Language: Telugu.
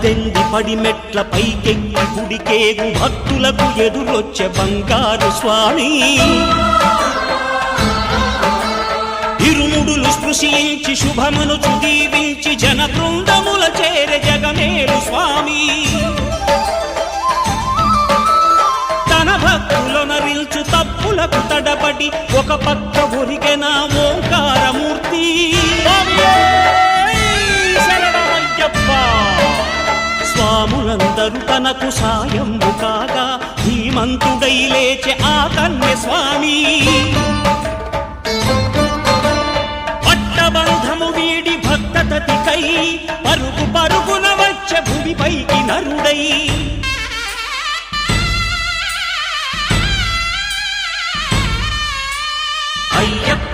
పద్దెంది పడి మెట్ల పైకెక్కి గుడికేగు భక్తులకు ఎదురొచ్చే బంగారు స్వామి. ఇరుముడులు స్పృశించి శుభమును చుదీవించి జన బృందముల చేర జగమేలు స్వామి. తన భక్తులొనరిల్చు తప్పులకు తడబడి ఒక పక్క స్వాములందరూ తనకు సాయంబు కాగా ధీమంతుడై లేచి ఆ కన్య స్వామి పట్టబంధము వీడి భక్తతతికై పరుగు పరుగున వచ్చే భూమిపైకి నరుడై. అయ్యప్ప